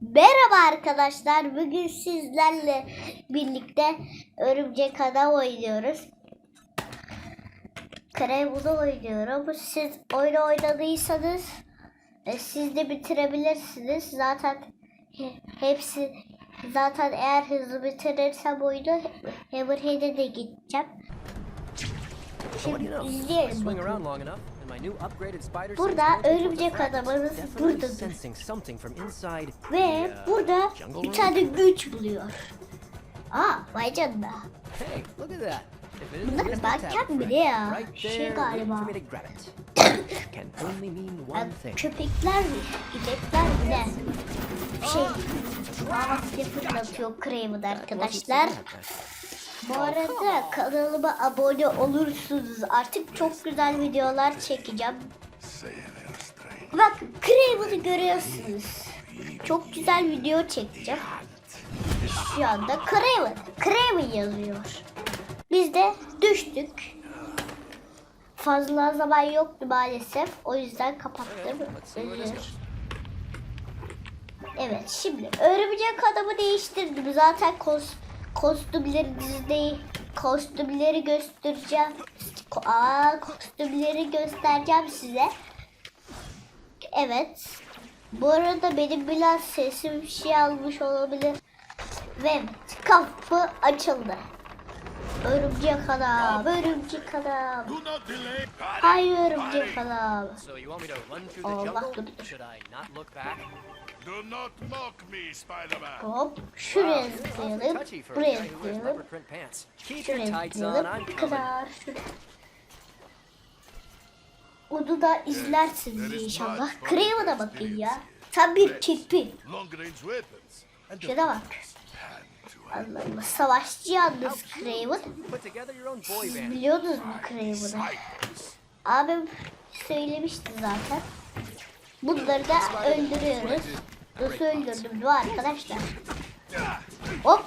Merhaba arkadaşlar. Bugün sizlerle birlikte örümcek adam oynuyoruz. Kremunu oynuyorum. Siz oyunu oynadıysanız e, siz de bitirebilirsiniz. Zaten he- hepsi zaten eğer hızlı bitirirsem oyunu Hammerhead'e de gideceğim. Şimdi izleyelim bakalım. Burada örümcek adamımız buradadır. Ve uh, burada bir room. tane güç buluyor. Aa vay canına. Bunlar Tablet bile ya. Şey galiba. köpekler mi? İnekler mi ne? Şey, hava fırlatıyor Craven arkadaşlar. Bu arada kanalıma abone olursunuz. Artık çok güzel videolar çekeceğim. Bak Craven'ı görüyorsunuz. Çok güzel video çekeceğim. Şu anda Craven. Craven yazıyor. Biz de düştük. Fazla zaman yoktu maalesef. O yüzden kapattım. Özür. Evet şimdi örümcek adamı değiştirdim. Zaten kos, kostümleri dizide kostümleri göstereceğim. Aa, kostümleri göstereceğim size. Evet. Bu arada benim biraz sesim şey almış olabilir. Ve kapı açıldı. Örümcek adam, örümcek adam. Do not delay. Hayır örümcek adam. Allah dur, dur. Should I not look back? Do not mock me, Spider-Man. Hop şuraya awfully zıplayalım. Buraya zıplayalım. Şuraya tights on, zıplayalım. Bu kadar. Onu da izlersiniz inşallah. Craven'a bakın ya. Tam bir kirpi. Şuna bak. Savaşçı yalnız Craven. Siz biliyordunuz mu Craven'ı? Abim söylemişti zaten. Bunları da öldürüyoruz. Nasıl öldürdüm bu arkadaşlar? Hop.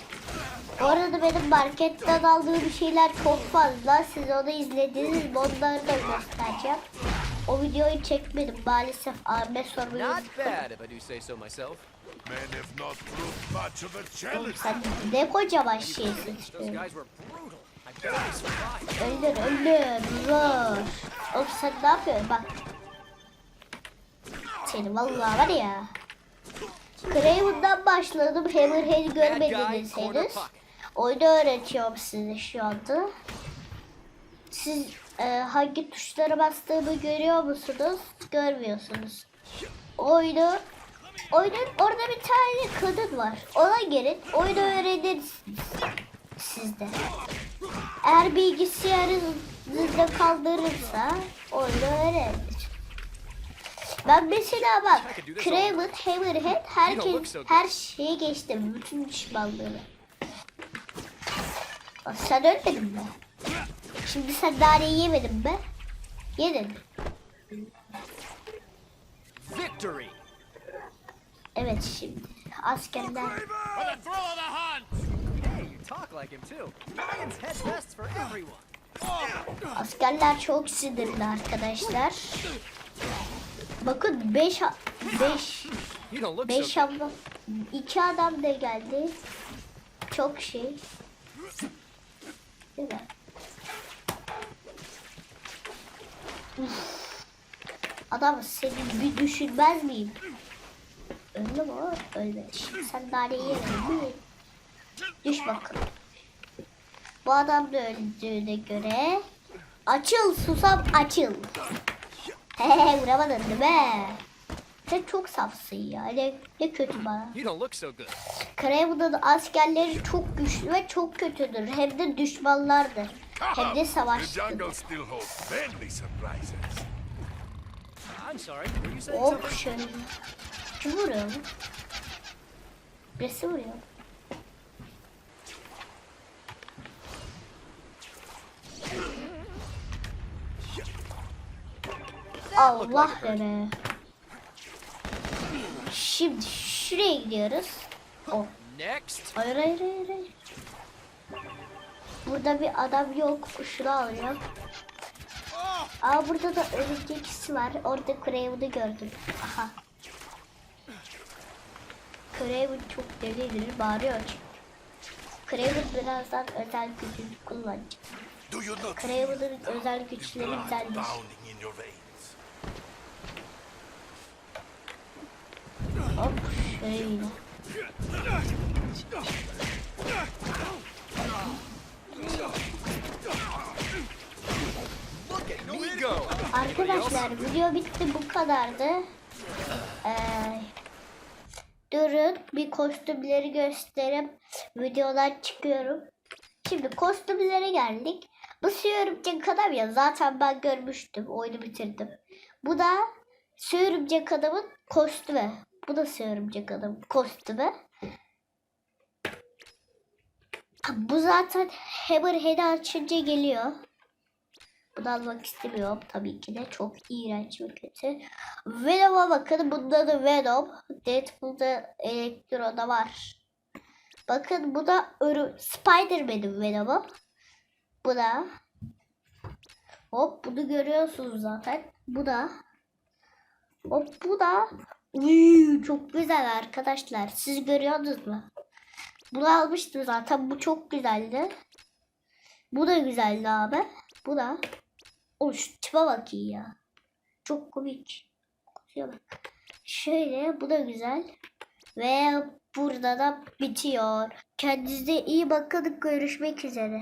Bu arada benim marketten aldığım şeyler çok fazla. Siz onu izlediniz mi? Onları da göstereceğim. O videoyu çekmedim maalesef. Abime sormayı Not unuttum. bad if I do say so myself. Men have not proved much of a Oğlum challenge. Sen ne kocaman şeysin. Öldür öldür. Vur. Oğlum sen ne yapıyorsun bak. Seni vallahi var ya. Craven'dan başladım. Hammerhead'i görmediniz henüz. Oyunu öğretiyorum size şu anda. Siz e, hangi tuşlara bastığımı görüyor musunuz? Görmüyorsunuz. Oyunu Oyunun orada bir tane kadın var. Ona gelin. Oyunu öğrenirsiniz. Siz de. Eğer bilgisayarınızda kaldırırsa oyunu öğrenir. Ben mesela bak Craven, Hammerhead herkes her şeyi geçtim. Bütün düşmanları. Sen ölmedin mi? Şimdi sen naneyi yemedin mi? Yedin. Victory! Evet şimdi askerler askerler çok sinirli arkadaşlar. Bakın 5 5 You don't look 5 so good. adam 2 adam da geldi. Çok şey. Değil mi? Adam seni bir düşünmez miyim? Mü o? Ölmedi. Şimdi sen daha iyi yemedin mi? Düş bakalım. Bu adam da öldüğüne göre açıl susam açıl. He he vuramadın değil mi? Sen çok safsın ya. Ne, ne kötü bana. Craven'ın askerleri çok güçlü ve çok kötüdür. Hem de düşmanlardır. Hop something? şöyle. Kim vuruyor? Birisi vuruyor. Allah be. Şimdi şuraya gidiyoruz. Oh. Next. Hayır hayır hayır. hayır. Burada bir adam yok. Şunu alacağım. Aa burada da örümcek ikisi var. Orada Craven'ı gördüm. Aha. Kraven çok delidir bağırıyor çünkü. Kraven birazdan özel gücünü kullanacak. Kraven'ın özel güçleri veins? Hop şöyle. Look Arkadaşlar video bitti bu kadardı. Ee, durun bir kostümleri gösterip videodan çıkıyorum. Şimdi kostümlere geldik. Bu sürümcek adam ya zaten ben görmüştüm. Oyunu bitirdim. Bu da sürümcek adamın kostümü. Bu da sürümcek adamın kostümü. Bu zaten Hammerhead'i açınca geliyor. Bunu almak istemiyorum tabii ki de. Çok iğrenç ve kötü. Venom'a bakın. Bunda da Venom. Deadpool'da Elektro'da var. Bakın bu da Spider-Man'in Venom'u. Bu da. Hop bunu görüyorsunuz zaten. Bu da. Hop bu da. Uy, çok güzel arkadaşlar. Siz görüyorsunuz mu? Bunu almıştım zaten. Bu çok güzeldi. Bu da güzeldi abi. Bu da. O şu tipe bak iyi ya. Çok komik. Şöyle bu da güzel. Ve burada da bitiyor. Kendinize iyi bakın. Görüşmek üzere.